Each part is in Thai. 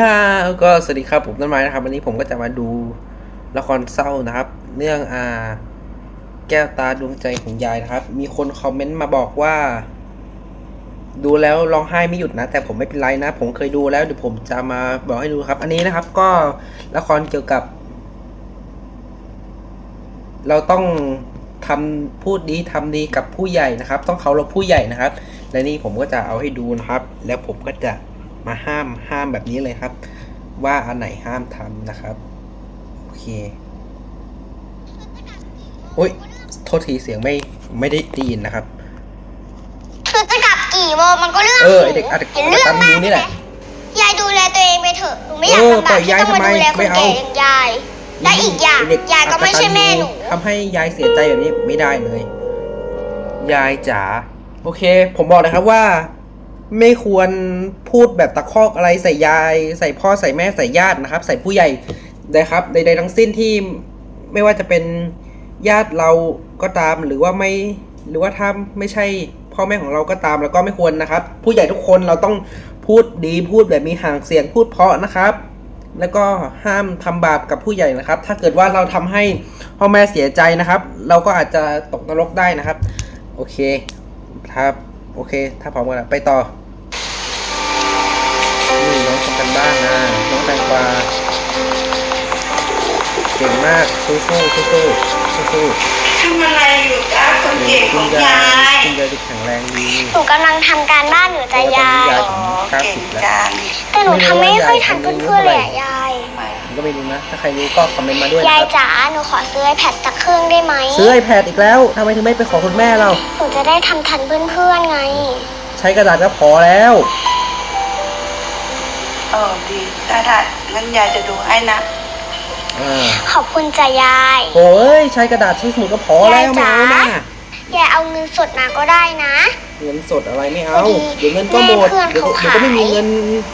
ค่ะก็สวัสดีครับผมต้นไม้นะครับ วันนี้ผมก็จะมาดูละครเศร้านะครับ เรื่องอาแก้วตาดวงใจของยายนะครับ มีคนคอมเมนต์มาบอกว่า ดูแล้วร้องไห้ไม่หยุดนะ แต่ผมไม่เป็นไรนะ ผมเคยดูแล้วเดี๋ยวผมจะมาบอกให้ดูครับ อันนี้นะครับ ก็ละครเกี่ยวกับ เราต้องทำพูดดีทำดีกับผู้ใหญ่นะครับ ต้องเคารพผู้ใหญ่นะครับ และนี่ผมก็จะเอาให้ดูนะครับ แล้วผมก็จะ มาห้ามห้ามแบบนี้เลยครับ ว่าอันไหนห้ามทำนะครับ โอเคโอ้ยโทษทีเสียงไม่ไม่ได้ได้ยินนะครับ คือจะกลับกี่โมงมันก็เรื่องเออหไอ้เด็กอาจจะเห็นเรื่องตามมากดูนี่แหละยายดูแลตัวเองไปเถอะหนูไม่อยากเออลำปล่บากอยที่ยายต้องมาทำไมดูแลคไม่นเอาแก่อย่างยายและอีกอย่างเด็ยายก็ไม่ใช่แม่หนูทำให้ยายเสียใจแบบนี้ไม่ได้เลย ยายจ๋าโอเค ผมบอกนะครับว่า ไม่ควรพูดแบบตะคอกอะไรใส่ยาย ใส่พ่อใส่แม่ใส่ญาตินะครับ ใส่ผู้ใหญ่นะครับใดๆทั้งสิ้นที่ไม่ว่าจะเป็นญาติเราก็ตามหรือว่าไม่หรือว่าถ้าไม่ใช่พ่อแม่ของเราก็ตามแล้วก็ไม่ควรนะครับ ผู้ใหญ่ทุกคนเราต้องพูดดีพูดแบบมีห่างเสียงพูดเพราะนะครับ แล้วก็ห้ามทำบาปกับผู้ใหญ่นะครับ ถ้าเกิดว่าเราทำให้พ่อแม่เสียใจนะครับ เราก็อาจจะตกนรกได้นะครับ โอเคครับ โอเค ถ้าพร้อมกันแล้วไปต่อ กันบ้านนะน้องแตงกวาเก่งมากสู้สู้สู้สู้สู้สู้ทำอะไรอยู่จ้าคนเก่งขคุอณงยายายยคุณยายดูแข็งแรงดีหนูกำลังทำการบ้านอยู่จ้ะยายยายอ๋อเก้าเก่สิงบแล้วจังแต่หนูทำไม่ค่อยทันเพื่อนๆเลยอะยายผมก็ไม่รู้นะ ถ้าใครรู้ก็คอมเมนต์มาด้วยนะยายครับจ๋าหนูขอซื้อไอแพดสักเครื่องได้ไหมซื้อ iPad อีกแล้วทำไมถึงไม่ไปขอคุณแม่เราหนูจะได้ทำทันเพื่อนๆไง ใช้กระดาษก็พอแล้ว เออดีได้ได้งั้นยายจะดูให้นะอ่าขอบคุณจ้ะยาย โอ้ยใช้กระดาษใช้สมุดก็พอแล้วไม่เอานะยายเอาเงินสดมาก็ได้นะ เงินสดอะไรไม่เอาพอดีเดี๋ยวเงินก็หมดแม่เพื่เดี๋ยอวนเขาเดี๋ยวก็ไม่มีขายเงิน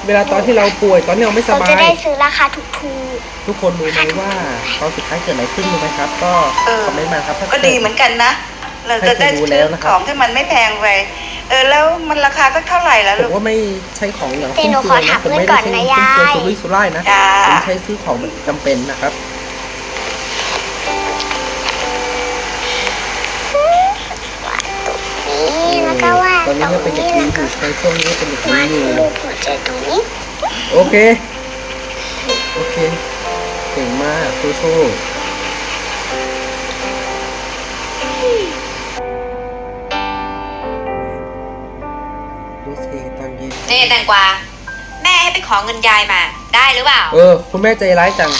เวลาตอนที่เราป่วยตอนที่เราไม่สเราบาจะย ได้ซื้อราคาถูกทุกคนรู้ไหมว่าตอนสุดท้ายเกิดอะไรขึ้นรู้ไหมครับ ก็เออ คอมเมนต์มาครับถ้าก็ดีเหมือนกันนะ เราจะได้ให้เคยดูแล้ซื้อวนะคขรับองที่มันไม่แพงไป เออแล้วมันราคาก็เท่าไหร่แล้วผลูมก ว่าไม่ใช้ของอย่างแต่หนูฟุ่มเฟือยขอถามนะผมไม่ได้ใช้เพื่อนก่อนนะฟุ่มเฟือยยายสุรุ่ยสุร่ายนะจ้า ผมใช้ซื้อของแบบจำเป็นนะครับๆนี่แล้วก็ว่าตอนนี้ก็เป็นเด็กดีอยู่ในช่วงนี้เป็นเด็กดีวาดอยู่รูปหัวใจตรงนี้โอเค โอเค เก่งมากสู้ๆ แตงกวา แม่ให้ไปขอเงินยายมา ได้หรือเปล่า เออ คุณแม่ใจร้ายจัง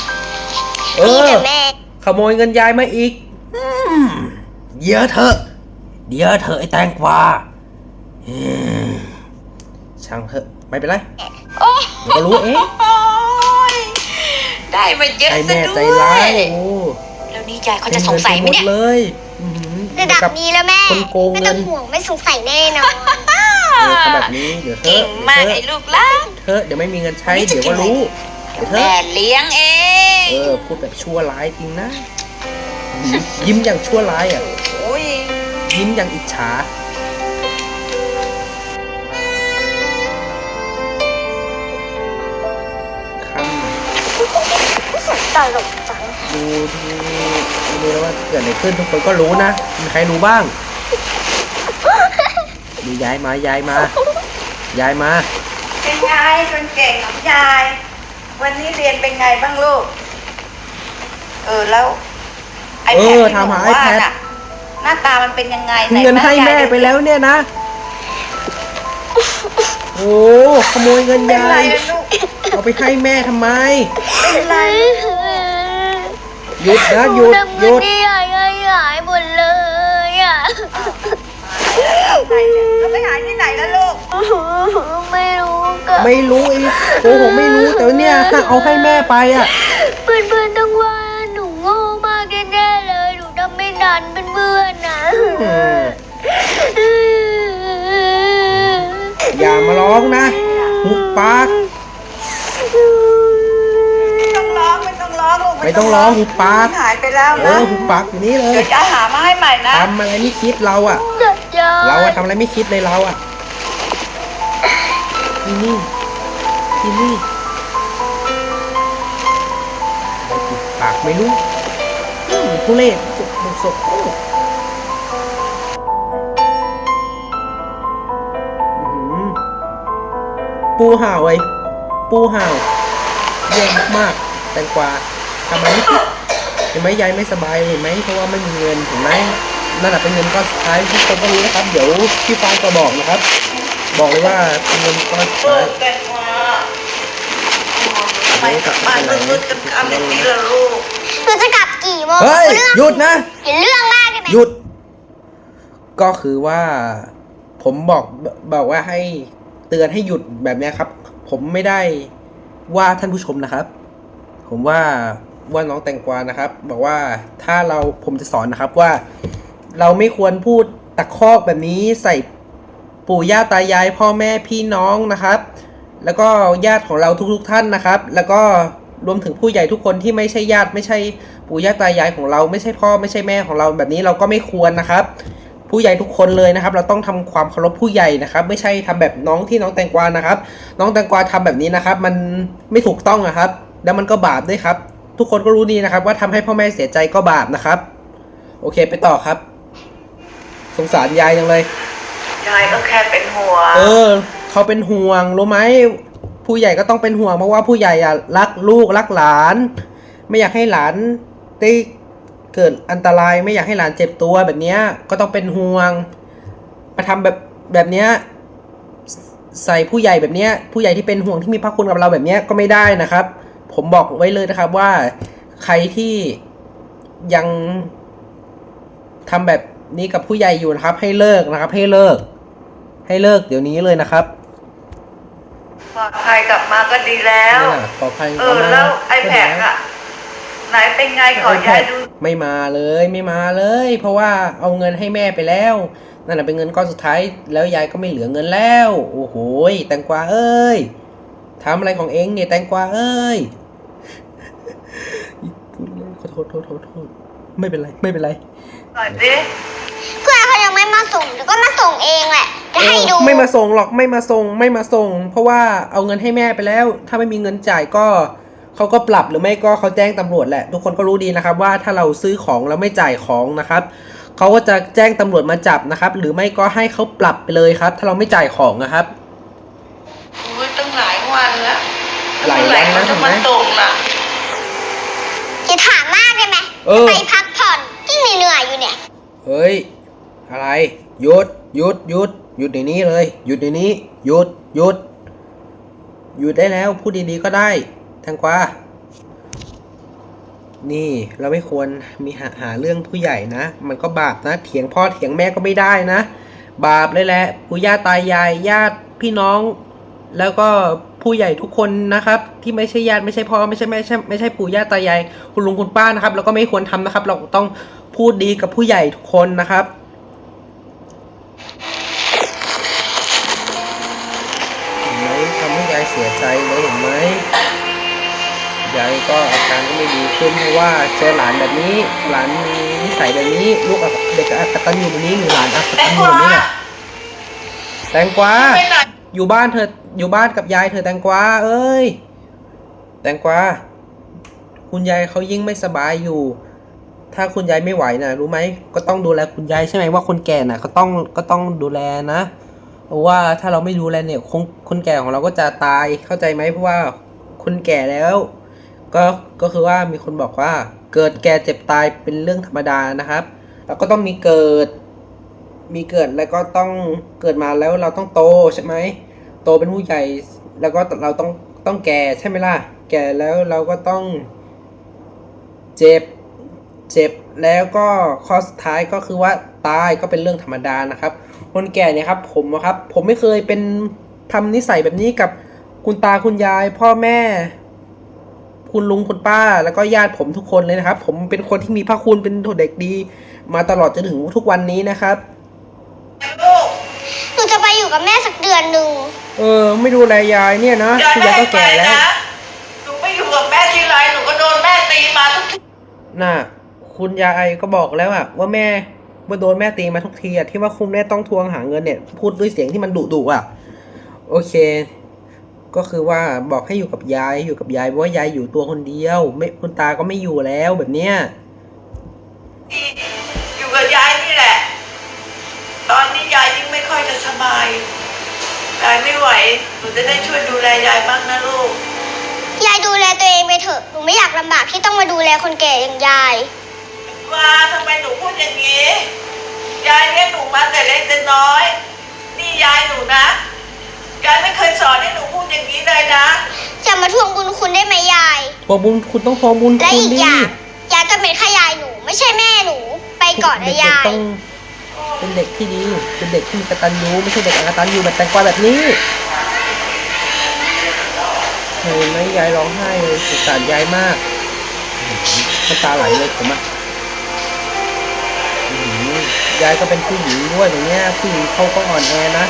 เอนี่อ เดี๋ยวแม่ ขโมยเงินยายมาอีก อืมเดี๋ยวเถอะ เดี๋ยวเถอะไอ้แตงกวาอืมช่างเถอะ ไม่เป็นไร โอ้เดี๋ยวก็รู้เองยได้มาเยอะใจซะแม่ด้ใจวร้ายย โอ้แล้วนี่ยายเขาจะสงสัยไหมเนี่ย ต็ปดเลยอื้อหือระดับกับ นี้แล้วแม่คนโกงไม่เงิต้อนงห่วงไม่สงสัยแน่นอนเออทำแบบนี้เดี๋ยวเถเก่องมากเดี๋ไอ้ลูกล่ะเถอเดี๋ยวไม่มีเงินใช้เดี๋ยวก็กินอะไรรู้เดี๋ยวเถแม่เลี้ยงเอง เออพูดแบบชั่วร้ายจริงนะ ยิ้มอย่างชั่วร้ายอะ โอ้ยยิ้มอย่างอิจฉาคำตลกจังดูดูดูแล้วว่าเกิดอะไรขึ้นทุกคนก็รู้นะ มีใครรู้บ้าง ดูย้ายมาย้ายมาย้ายมาเป็นไงคนเก่งของยาย วันนี้เรียนเป็นไงบ้างลูก เออแล้วไอเอแพดอที่หทำนูหาวาด iPad อะหน้าตามันเป็นยังไงไเงินให้บ้าแม่ยายไปแล้วเนี่ยนะ โอ้ขโมยเงินเป็นยาไรยอะลูกเอาไปให้แม่ทำไมเป็นไรหยุดนะหยุดหยุดนี่หายหา อะไรเนี่ยเราไปหาที่ไหนแล้วลูก ไม่รู้ก็ไม่รู้อีกโกหไม่รู้แต่ว่าเนี่ยถ้าเอาให้แม่ไปอะ เพื่อนเพื่อนๆต้องว่าหนูโง่มากแน่ๆเลยหนูทำไม่ทันเป็นเพื่อนๆนะอืม อย่ามาร้องนะหุบปากไม่ต้องร้องไม่ต้องร้องลูกไม่ต้องร้องหุบปากหายไปแล้วเอนะอหุบปากอยู่นี่เลเดี๋ยยวจะหามาให้ใหม่นะทำอะไรไม่คิดเราอะจัด เราอะทำอะไรไม่คิดเลยเราอะทีนี่ทีนี่ปากไม่รู้อืมทุเรศจุกบุกศพโอ้ปูห่าวไอ้ยปูห่าวเยี่มากๆแตงกวาทำไรไม่คิดเห็นไหมยายไม่สบายเห็นไหมเพราะว่าไม่มีเงินเห็นไหม นั่นแหละเป็นเงินก้อนสุดท้ายทุกคนก็รู้นะครับ เดี๋ยวพี่ฟางก็บอกนะครับ บอกเลยว่าเป็นเงินก้อนสุดเอท้าอยแตงกวาทำไมกลับบ้านมืดๆกันๆอย่างนี้ล่ะลูกหนูจะกลับกี่โมงเฮ้ยเรื่องหยุดนะ อย่าเรื่องมากได้ไหมหยุด ก็คือว่าผมบอกบอกว่าให้เตือนให้หยุดแบบเนี้ยครับ ผมไม่ได้ว่าท่านผู้ชมนะครับ ผมว่าว่าน้องแตงกวานะครับ บอกว่าถ้าเราผมจะสอนนะครับว่า เราไม่ควรพูดตะคอกแบบนี้ใส่ปู่ย่าตายายพ่อแม่พี่น้องนะครับ แล้วก็ญาติของเราทุกๆทท่านนะครับ แล้วก็รวมถึงผู้ใหญ่ทุกคนที่ไม่ใช่ญาติไม่ใช่ปู่ย่าตายายของเราไม่ใช่พ่อไม่ใช่แม่ของเราแบบนี้เราก็ไม่ควรนะครับ ผู้ใหญ่ทุกคนเลยนะครับ เราต้องทำความเคารพผู้ใหญ่นะครับ ไม่ใช่ทำแบบน้องที่น้องแตงกวานะครับ น้องแตงกวาทำแบบนี้นะครับ มันไม่ถูกต้องนะครับ แล้วมันก็บาปด้วยครับ ทุกคนก็รู้ดีนะครับ ว่าทำให้พ่อแม่เสียใจก็บาปนะครับ โอเค ไปต่อครับ สงสารยายจังเลย ยายก็แค่เป็นห่วงเออ เขาเป็นห่วงรู้ไหมผู้ใหญ่ก็ต้องเป็นห่วงเพราะว่าผู้ใหญ่อะรักลูกรักหลาน ไม่อยากให้หลานได้เกิดอันตรายไม่อยากให้หลานเจ็บตัวแบบเนี้ยก็ต้องเป็นห่วง มาทำแบบแบบเนี้ยใส่ผู้ใหญ่แบบเนี้ยผู้ใหญ่ที่เป็นห่วงที่มีพระคุณกับเราแบบเนี้ยก็ไม่ได้นะครับ ผมบอกไว้เลยนะครับว่าใครที่ยังทำแบบ นี้กับผู้ใหญ่อยู่นะครับ ให้เลิกนะครับ ให้เลิก ให้เลิกเดี๋ยวนี้เลยนะครับปลอดภัยกลับมาก็ดีแล้วนี่แหละปลอดภัยเออแล้วไอแพดอะไหนเป็นไงขอยายดูไม่มาเลยไม่มาเลย เพราะว่าเอาเงินให้แม่ไปแล้ว นั่นแหละเป็นเงินก้อนสุดท้ายแล้วยายก็ไม่เหลือเงินแล้ว โอ้โหยแตงกวาเอ้ยทำอะไรของเองเนี่ยแตงกวาเอ้ยพูดเลยขอโทษโทษโทษโทษไม่เป็นไรไม่เป็นไร หน่อยสิ ส่งเดี๋ยวก็มาส่งเองแหละจะให้ดูเออไม่มาส่งหรอกไม่มาส่งไม่มาส่ง เพราะว่าเอาเงินให้แม่ไปแล้ว ถ้าไม่มีเงินจ่ายก็เขาก็ปรับหรือไม่ก็เขาแจ้งตำรวจแหละ ทุกคนก็รู้ดีนะครับ ว่าถ้าเราซื้อของแล้วไม่จ่ายของนะครับเขาก็จะแจ้งตำรวจมาจับนะครับ หรือไม่ก็ให้เขาปรับไปเลยครับ ถ้าเราไม่จ่ายของนะครับอุ้ยตั้งหลายวันแล้วหลายวันแล้วเมื่อไหร่เขาจะเห็นไหมมาส่งล่ะอย่าถามมากได้ไหมเออไปพักผ่อนยิ่งเหนื่อยๆอยู่เนี่ยเฮ้ย อะไร หยุด หยุด หยุด หยุดในนี้เลย หยุดในนี้ หยุด หยุด หยุดได้แล้ว พูดดีๆก็ได้แตงกวา นี่เราไม่ควรมีหาหาเรื่องผู้ใหญ่นะ มันก็บาปนะ เถียงพ่อเถียงแม่ก็ไม่ได้นะ บาปเลยแหละปู่ย่าตายายญาติพี่น้อง แล้วก็ผู้ใหญ่ทุกคนนะครับ ที่ไม่ใช่ญาติไม่ใช่พ่อไม่ใช่แม่ไม่ใช่ไม่ใช่ปู่ย่าตายายคุณลุงคุณป้านะครับเราก็ไม่ควรทำนะครับ เราต้องพูดดีกับผู้ใหญ่ทุกคนนะครับ เห็นไหมทำให้ยายเสียใจเลยเห็นไหมยายก็อาการก็ไม่ดีขึ้นเพราะว่าเจอหลานแบบนี้หลานมีนิสัยแบบนี้ ลูกเด็กอักตันอยู่แบบนี้หรือหลานอักแตตังนกอยู่วาแบบนี้แหละแตงกวาไปไหนอยู่บ้านเธออยู่บ้านกับยายเธอแตงกวาเอ้ย แตงกวาคุณยายเขายิ่งไม่สบายอยู่ ถ้าคุณยายไม่ไหวนะรู้ไหมก็ต้องดูแลคุณยายใช่ไหมว่าคนแก่น่ะก็ต้องก็ต้องดูแลนะ เพราะว่าถ้าเราไม่ดูแลเนี่ยคงคนแก่ของเราก็จะตายเข้าใจไหมเพราะว่าคนแก่แล้ว ก็ก็คือว่ามีคนบอกว่า เกิดแก่เจ็บตายเป็นเรื่องธรรมดานะครับ แล้วก็ต้องมีเกิด มีเกิดแล้วก็ต้องเกิดมาแล้วเราต้องโตใช่ไหมโตเป็นผู้ใหญ่แล้วก็เราต้องต้องแก่ใช่ไหมล่ะ แก่แล้วเราก็ต้อง เจ็บเจ็บแล้วก็ข้อสุดท้ายก็คือว่าตายก็เป็นเรื่องธรรมดานะครับ คนแก่เนี่ยครับผมอะครับผมไม่เคยเป็นทำนิสัยแบบนี้กับคุณตาคุณยาย พ่อแม่ คุณลุงคุณป้า แล้วก็ญาติผมทุกคนเลยนะครับ ผมเป็นคนที่มีพระคุณเป็นเด็กดี มาตลอดจนถึงทุกวันนี้นะครับลูกหนูจะไปอยู่กับแม่สักเดือนหนึ่งเออ ไม่ดูแลยายเนี่ยนะยายคุณไม่ยายให้ก็ไปแก่แล้วนะหนูไปอยู่กับแม่ทีไรหนูก็โดนแม่ตีมาทุกทีน่ะ คุณยายก็บอกแล้วอะว่าแม่ว่า โดนแม่ตีมาทุกทีอะที่ว่าคุณแม่ต้องทวงหาเงินเนี่ย พูดด้วยเสียงที่มันดุดุอะโอเค ก็คือว่าบอกให้อยู่กับยายอยู่กับยายเพราะว่ายายอยู่ตัวคนเดียว ไม่คุณตาก็ไม่อยู่แล้วแบบเนี้ยอยู่กับยายนี่แหละ ตอนนี้ยายยิ่งไม่ค่อยจะสบายยายไม่ไหวหนูจะได้ช่วยดูแลยายบ้างนะลูก ยายดูแลตัวเองไปเถอะ หนูไม่อยากลำบากที่ต้องมาดูแลคนแก่อย่างยาย ว่าทำไมหนูพูดอย่างนี้ ยายเลี้ยงหนูมาแต่เล็กแต่น้อย นี่ยายหนูนะยายไม่เคยสอนให้หนูพูดอย่างนี้เลยนะ จะมาทวงบุญคุณได้ไหมยายทวงบุญคุณต้องทวงบุญและคุณอีกดิอย่างยายก็เป็นแค่ยายหนู ไม่ใช่แม่หนู ไปก่อนนะเด็กยายๆต้องเป็นเด็กที่ดี เป็นเด็กที่มีกตัญญูไม่ใช่เด็กอกตัญญูแบบแตงกวาแบบนี้เห็นไหมยายร้องไห้เลยสงสารยายมากน้ำตาไหลเลยผมอะอื้อหือ ยายก็เป็นผู้หญิงด้วยอย่างเงี้ยผู้หญิงเขาก็อ่อนแอนะ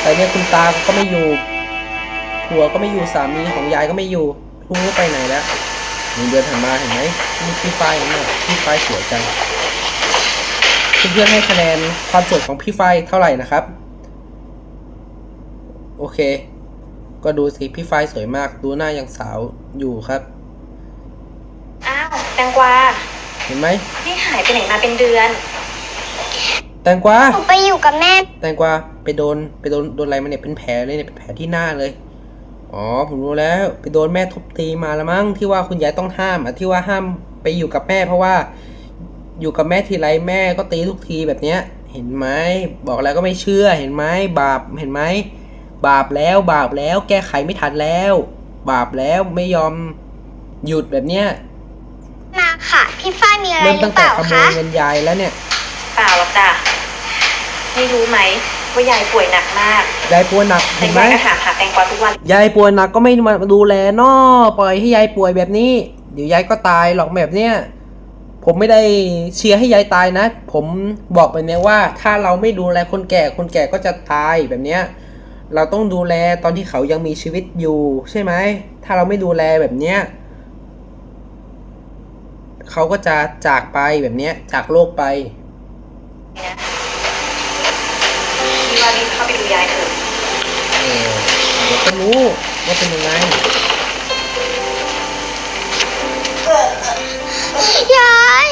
แต่เนี่ยคุณตาก็ไม่อยู่ผัวก็ไม่อยู่สามีของยายก็ไม่อยู่ลุงก็ไปไหนแล้วหนึ่งเดือนผ่านมาเห็นไหมมีพี่ฝ้ายเห็นไหมพี่ฝ้ายสวยจังเพื่อนๆให้คะแนนความสวยของพี่ฝ้ายเท่าไหร่นะครับ โอเค ก็ดูสิพี่ฝ้ายสวยมาก ดูหน้ายังสาวอยู่ครับอ้าวแตงกวาเห็นไหมนี่หายไปไหนมาเป็นเดือน แตงกวาหนูไปอยู่กับแม่ แตงกวาไปโดนไปโดนโดนอะไรมาเนี่ยเป็นแผลเลยเนี่ยเป็นแผลที่หน้าเลย อ๋อผมรู้แล้วไปโดนแม่ทุบตีมาแล้วมั้งที่ว่าคุณยายต้องห้ามอะที่ว่าห้ามไปอยู่กับแม่ เพราะว่า อยู่กับแม่ทีไรแม่ก็ตีทุกทีแบบเนี้ย เห็นไหมบอกแล้วก็ไม่เชื่อเห็นไหมบาปเห็นไหมบาปแล้วบาปแล้วแก้ไขไม่ทันแล้ว บาปแล้วไม่ยอมหยุดแบบเนี้ยมาค่ะ พี่ฝ้ายมีอะไรเริ่มหรืตั้องเปแต่ล่าขโมคะ ยเงินยายแล้วเนี่ย เปล่าหรอกจ้ะ ไม่รู้ไหมว่ายายป่วยหนักมากยายป่วยหนักแต่เห็นไหมยายก็ถามหาแตงกวาทุกวัน ยายป่วยหนักก็ไม่มาดูแลนอปล่อยให้ยายป่วยแบบนี้ เดี๋ยวยายก็ตายหรอกแบบเนี้ยผมไม่ได้เชียร์ให้ยายตายนะ ผมบอกไปเนี่ยว่า ถ้าเราไม่ดูแลคนแก่คนแก่ก็จะตายแบบเนี้ยเราต้องดูแลตอนที่เขายังมีชีวิตอยู่ ใช่ไหม ถ้าเราไม่ดูแลแบบเนี้ยเขาก็จะจากไปแบบเนี้ยจากโลกไปพี่ ว่ารีบเข้าไปดูยายเถอะเออเดี๋ยวก็รู้ว่าเป็นยังไงยาย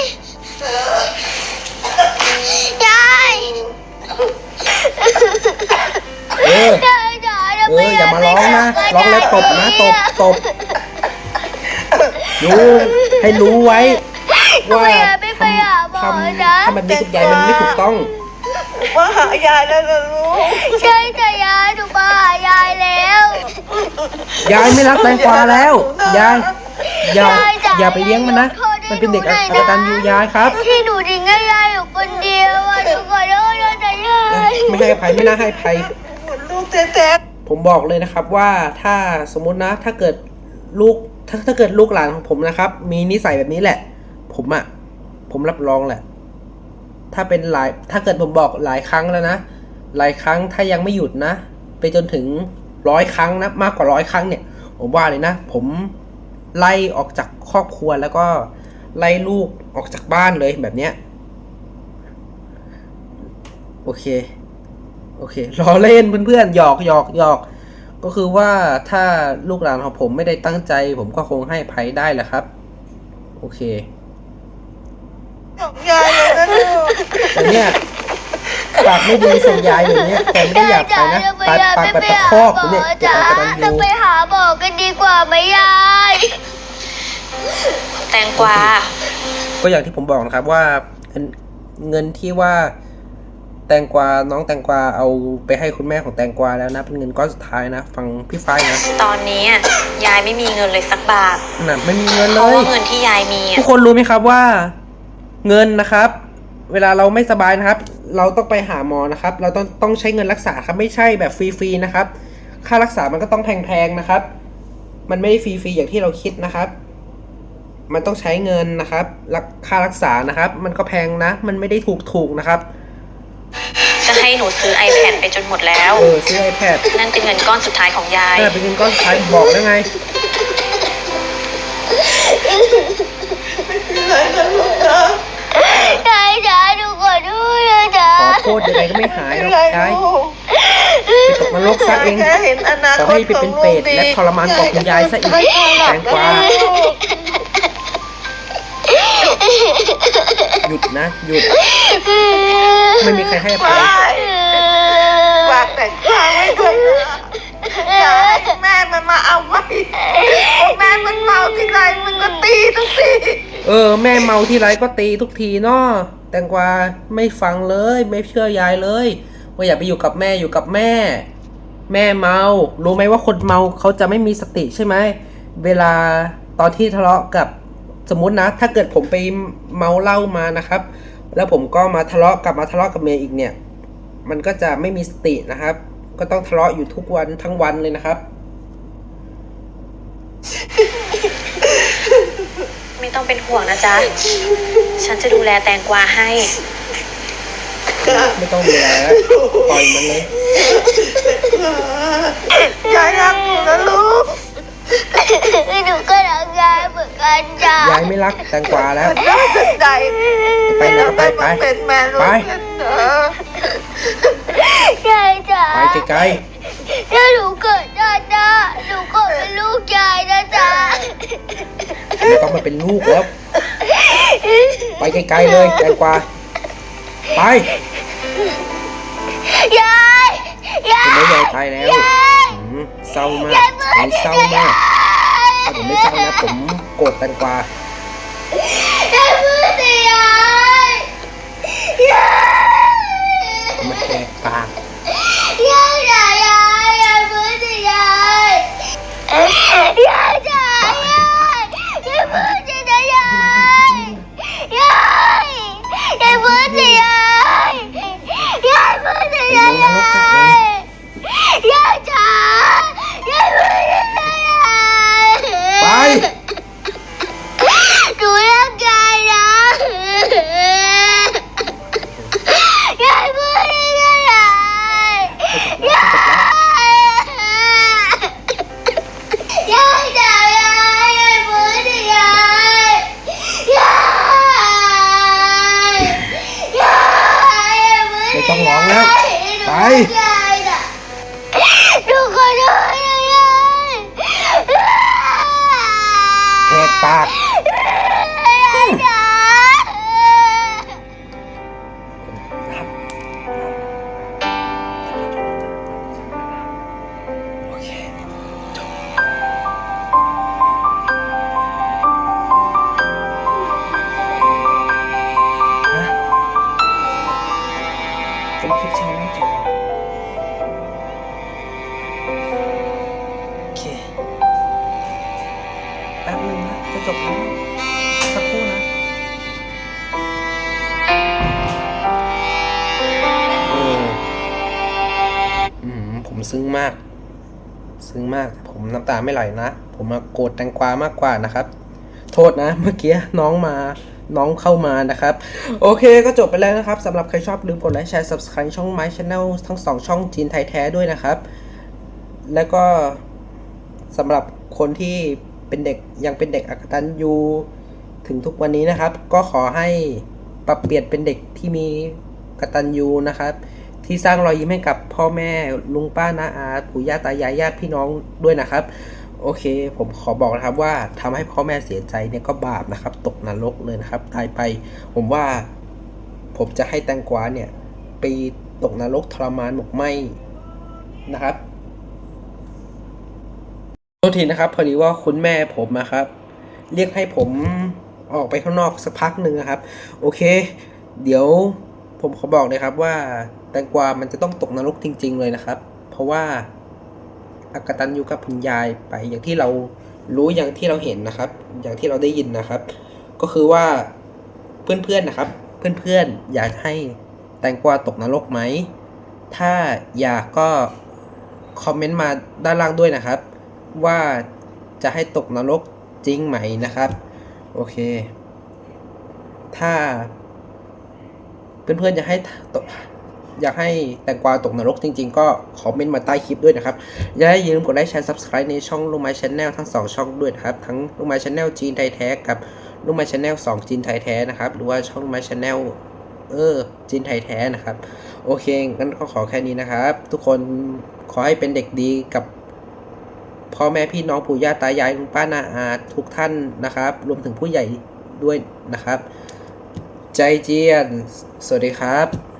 ยายเออ ยายจ๋าทำเอไมออย่ามาร้องนะร้องแล้วตบนะตบตบรู้ให้รู้ไว้ว่าทำไมยายไม่ไปหาหมอทำทำแบบนี้กับยายมันไม่ถูกต้อง ว่าหายายแล้วนะลูกใช่จ้ะยายหนูมาหายายแล้วยายไม่รักแตงกวาแล้ว ยาย อย่ายายจ๋าอย่าไปเลี้ยงมันนะยายขอโทษให้มันเป็นเด็กหนูหน่ออยนะกตันยูยายครับ ที่หนูทิ้งให้ยายอยู่คนเดียวอะหนูขอโทษนะจ๊ะยายไม่ให้อภัยไม่น่าให้อภัย ลูกแท้ผมบอกเลยนะครับว่าถ้าสมมุตินะถ้าเกิดลูกถ้าถ้าเกิดลูกหลานของผมนะครับ มีนิสัยแบบนี้แหละ ผมอะผมรับรองแหละ ถ้าเป็นหลายถ้าเกิดผมบอกหลายครั้งแล้วนะ หลายครั้งถ้ายังไม่หยุดนะ ไปจนถึงร้อยครั้งนะมากกว่าร้อยครั้งเนี่ย ผมว่าเลยนะ ผมไล่ออกจากครอบครัวแล้วก็ไล่ลูกออกจากบ้านเลยแบบเนี้ยโอเค โอเคล้อเล่นเพื่อนๆหยอกหยอกหยอกก็คือว่าถ้าลูกหลานของผมไม่ได้ตั้งใจ ผมก็คงให้ภัยได้แหละครับ โอเคๆของ กแต่เนี่ยปากไม่ดีใส่ยายอย่างเนี้ยแต่ไม่ได้อยากไปนะปากปากแบบตะคอกอยู่เนี่ยเด็กจ๋าอักตันจะยูไปหาหมอกันดีกว่าไหมยาย แตงกวา ก็อย่างที่ผมบอกนะครับว่าเงินเงินที่ว่า แตงกวาน้องแตงกวาเอาไปให้คุณแม่ของแตงกวาแล้วนะเป็นเงินก้อนสุดท้ายนะฟังพี่ฝ้ายนะตอนนี้อะยายไม่มีเงินเลยสักบาท น่ะไม่มีเงินเพเลราะย ว่าเงินที่ยายมีอะทุกคนรู้ไหมครับว่า เงินนะครับ เวลาเราไม่สบายนะครับ เราต้องไปหาหมอนะครับ เราต้องต้องใช้เงินรักษาครับไม่ใช่แบบฟรีๆนะครับ ค่ารักษามันก็ต้องแพงๆนะครับ มันไม่ได้ฟรีๆอย่างที่เราคิดนะครับ มันต้องใช้เงินนะครับรักค่ารักษานะครับ มันก็แพงนะ มันไม่ได้ถูกๆนะครับจะให้หนูซื้อ iPad ไปจนหมดแล้ว เออซื้อ iPad นั่นเป็นเงินก้อนสุดท้ายของยายนั่นนะเป็นเงินก้อนสุดท้ายบอกแล้วไง ยายจ๋าหนูขอโทษนะจ๊ะขอโทษยังไงก็ไม่หายหรอกไม่ยายลูกไปตกนรกซะเองแค่เห็นอนาขอคตให้ไปขอเป็งนลูเปรกตดีและทรมานกว่าคุณยายซะอีกแตงกวาหยุดนะหยุดไม่มีใครให้อภัย ฝากแต่งข้าวไว้ด้วยนะอย่าให้แม่มันมาเอาไว้แม่มันเมาที่ไรมันก็ตีทุกที เออ แม่เมาที่ไรก็ตีทุกทีเนาะแตงกวาไม่ฟังเลย ไม่เชื่อยายเลย ว่าอย่าไปอยู่กับแม่อยู่กับแม่ แม่เมา รู้ไหมว่าคนเมาเขาจะไม่มีสติใช่ไหมเวลาตอนที่ทะเลาะกับสมมตินะ ถ้าเกิดผมไปเมาเหล้ามานะครับ แล้วผมก็มาทะเลาะกลับมาทะเลาะกับเมียอีกเนี่ย มันก็จะไม่มีสตินะครับ ก็ต้องทะเลาะอยู่ทุกวันทั้งวันเลยนะครับ ไม่ต้องเป็นห่วงนะจ๊ะ ฉันจะดูแลแตงกวาให้ ไม่ต้องดูแลแล้วปล่อยมันเลยยายรักหนูนะลูก หนูก็รักยายเหมือนกันจ้ะยายไม่รักแตงกวาแล้วได้แต่ใจไปแล้วไปไปเป็นแม่ลูกไปกันเถอะยายจ๋าไปไกลถ้าหนูเกิดชาติหน้าหนูก็เป็น ม่ต้องมาเป็นลูกแล้ว ไปไกลๆเลยแตงกวาไปยายยายเห็นไหมยายตายแล้วอืมเศร้ามากใจเศร้ามากถ้าผมไม่เศร้านะผมโกรธแตงกวายายพูดสิยายยายผมมาแหกปากยายจ๋ายายยายพูดสิยาย ผมซึ้งมาก ซึ้งมากผมน้ำตาไม่ไหลนะ ผมมาโกรธแตงกวามากกว่านะครับ โทษนะ เมื่อกี้น้องมาน้องเข้ามานะครับ โอเคก็จบไปแล้วนะครับสำหรับใครชอบลืมกดไลค์แชร์ subscribe ช่อง My Channel ทั้งสองช่องจีนไทยแท้ด้วยนะครับ แล้วก็สำหรับคนที่เป็นเด็กยังเป็นเด็กอักตันยูถึงทุกวันนี้นะครับ ก็ขอให้ปรับเปลี่ยนเป็นเด็กที่มีกตัญญูนะครับ ที่สร้างรอยยิ้มให้กับพ่อแม่ลุงป้าน้าอาปู่ย่าตายายญาติพี่น้องด้วยนะครับ โอเค ผมขอบอกนะครับว่าทำให้พ่อแม่เสียใจเนี่ยก็บาปนะครับ ตกนรกเลยนะครับตายไป ผมว่าผมจะให้แตงกวาเนี่ยไปตกนรกทรมานหมกไหมนะครับโทษทีนะครับ พอดีว่าคุณแม่ผมนะครับ เรียกให้ผมออกไปข้างนอกสักพักหนึ่งนะครับ โอเค เดี๋ยวผมขอบอกเลยครับว่า แตงกวามันจะต้องตกนรกจริง ๆ เลยนะครับ เพราะว่าอากตันอยู่กับคุณยายไปอย่างที่เรารู้อย่างที่เราเห็นนะครับ อย่างที่เราได้ยินนะครับ ก็คือว่าเพื่อนๆนะครับ เพื่อนๆอยากให้แตงกวาตกนรกไหมถ้าอยากก็คอมเมนต์มาด้านล่างด้วยนะครับ ว่าจะให้ตกนรกจริงไหมนะครับ โอเค ถ้าเพื่อนๆอยากให้ตก อยากให้แตงกวาตกนรกจริง ๆ ก็คอมเมนต์มาใต้คลิปด้วยนะครับ อย่าลืมกดไลค์แชร์ subscribe ในช่องลูกไม้ชแนลทั้ง 2 ช่องด้วยครับ ทั้งลูกไม้ชแนลจีนไทยแท้กับลูกไม้ชแนลสองจีนไทยแท้นะครับ หรือว่าช่องลูกไม้ชแนลเออจีนไทยแท้นะครับ โอเคงั้นก็ขอแค่นี้นะครับ ทุกคนขอให้เป็นเด็กดีกับพ่อแม่พี่น้องปู่ย่าตายายลุงป้านาอาทุกท่านนะครับ รวมถึงผู้ใหญ่ด้วยนะครับ ใจเจียน สวัสดีครับ